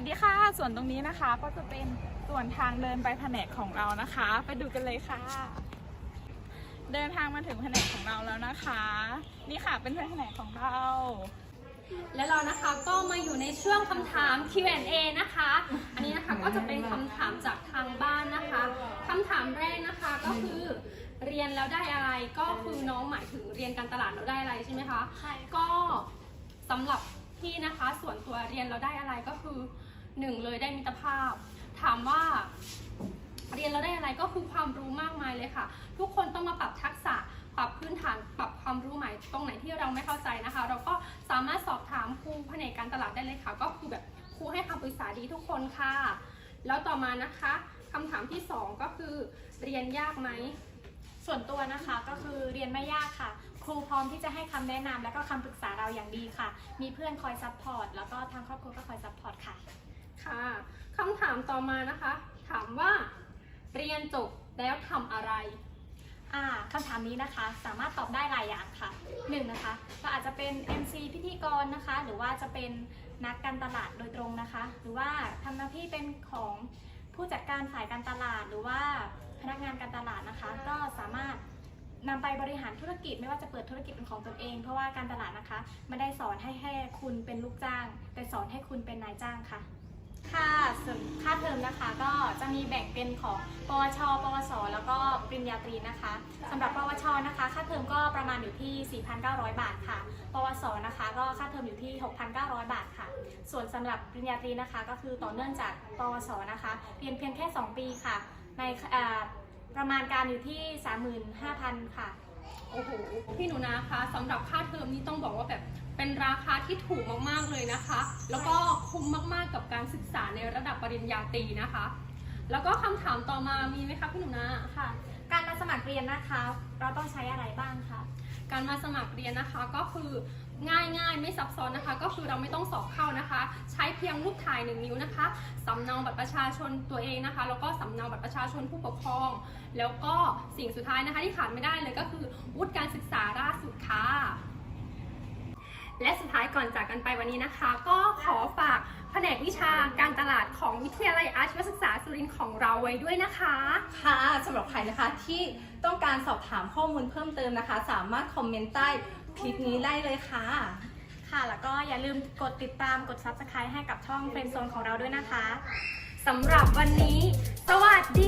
วัสดีค่ะ ส่วนตรงนี้นะคะก็จะเป็นส่วนทางเดินไปแผนกของเรานะคะ ไปดูกันเลยค่ะ เดินทางมาถึงแผนกของเราแล้วนะคะ นี่ค่ะเป็นแผนกของเรา และเรานะคะก็มาอยู่ในช่วงคำถาม Q&A นะคะ อันนี้นะคะก็จะเป็นคำถามจากทางบ้านนะคะคำถามแรกนะคะก็คือเรียนแล้วได้อะไรก็คือน้องหมายถึงเรียนการตลาดแล้วได้อะไรใช่ไหมคะใช่ก็สำหรับพี่นะคะส่วนตัวเรียนแล้วได้อะไรก็คือ หนึ่งเลยได้มิตรภาพ ถามว่า เรียนแล้วได้อะไรก็คือความรู้มากมายเลยค่ะ ทุกคนต้องมาปรับทักษะปรับพื้นฐานปรับความรู้ใหม่ตรงไหนที่เราไม่เข้าใจนะคะ เราก็สามารถสอบถามครูแผนกการตลาดได้เลยค่ะ ก็คือแบบครูให้คำปรึกษาดีทุกคนค่ะ แล้วต่อมานะคะคำถามที่สองก็คือเรียนยากไหมส่วนตัวนะคะก็คือเรียนไม่ยากค่ะ ครูพร้อมที่จะให้คำแนะนำและก็คำปรึกษาเราอย่างดีค่ะ มีเพื่อนคอยซัพพอร์ตแล้วก็ทางครอบครัวก็คอยซัพพอร์ตค่ะ ค่ะคำถามต่อมานะคะ ถามว่า เรียนจบแล้วทำอะไรอ่าคำถามนี้นะคะสามารถตอบได้หลายอย่างค่ะหนึ่งนะคะก็อาจจะเป็น MC พิธีกรนะคะ หรือว่าจะเป็นนักการตลาดโดยตรงนะคะ หรือว่าทำหน้าที่เป็นของผู้จัดการฝ่ายการตลาด หรือว่าพนักงานการตลาดนะคะ ก็สามารถนำไปบริหารธุรกิจไม่ว่าจะเปิดธุรกิจเป็นของตนเอง เพราะว่าการตลาดนะคะไม่ได้สอนให้แค่คุณเป็นลูกจ้าง แต่สอนให้คุณเป็นนายจ้างค่ะ ค่ะส่วนค่าเทอมนะคะ ก็จะมีแบ่งเป็นของปวช ปวส แล้วก็ปริญญาตรีนะคะสำหรับปวชนะคะ ค่าเทอมก็ประมาณอยู่ที่ 4,900 บาทค่ะ ปวสนะคะ ก็ค่าเทอมอยู่ที่ 6,900 บาทค่ะ ส่วนสำหรับปริญญาตรีนะคะ ก็คือต่อเนื่องจากปวสนะคะเรียนเพียงแค่ 2 ปีค่ะ ในประมาณการอยู่ที่ 35,000 ค่ะโอ้โหพี่หนูนะคะสำหรับค่าเทอมนี้ต้องบอกว่าแบบ เป็นราคาที่ถูกมากๆเลยนะคะ แล้วก็คุ้มมากๆกับการศึกษาในระดับปริญญาตรีนะคะ แล้วก็คำถามต่อมามีไหมคะพี่หนูนาค่ะ การมาสมัครเรียนนะคะ เราต้องใช้อะไรบ้างคะการมาสมัครเรียนนะคะก็คือง่ายๆไม่ซับซ้อนนะคะ ก็คือเราไม่ต้องสอบเข้านะคะ ใช้เพียงรูปถ่ายหนึ่งนิ้วนะคะสำเนาบัตรประชาชนตัวเองนะคะ แล้วก็สำเนาบัตรประชาชนผู้ปกครอง แล้วก็สิ่งสุดท้ายนะคะที่ขาดไม่ได้เลยก็คือวุฒิการศึกษาล่าสุดค่ะ และสุดท้ายก่อนจากกันไปวันนี้นะคะ ก็ขอฝากแผนกวิชาการตลาดของวิทยาลัยอาชีวศึกษาสุรินทร์ของเราไว้ด้วยนะคะ ค่ะสำหรับใครนะคะที่ต้องการสอบถามข้อมูลเพิ่มเติมนะคะ สามารถคอมเมนต์ใต้คลิปนี้ได้เลยค่ะ ค่ะ แล้วก็อย่าลืมกดติดตามกด Subscribe ให้กับช่องเฟรนด์โซนของเราด้วยนะคะสำหรับวันนี้ สวัสดีค่ะ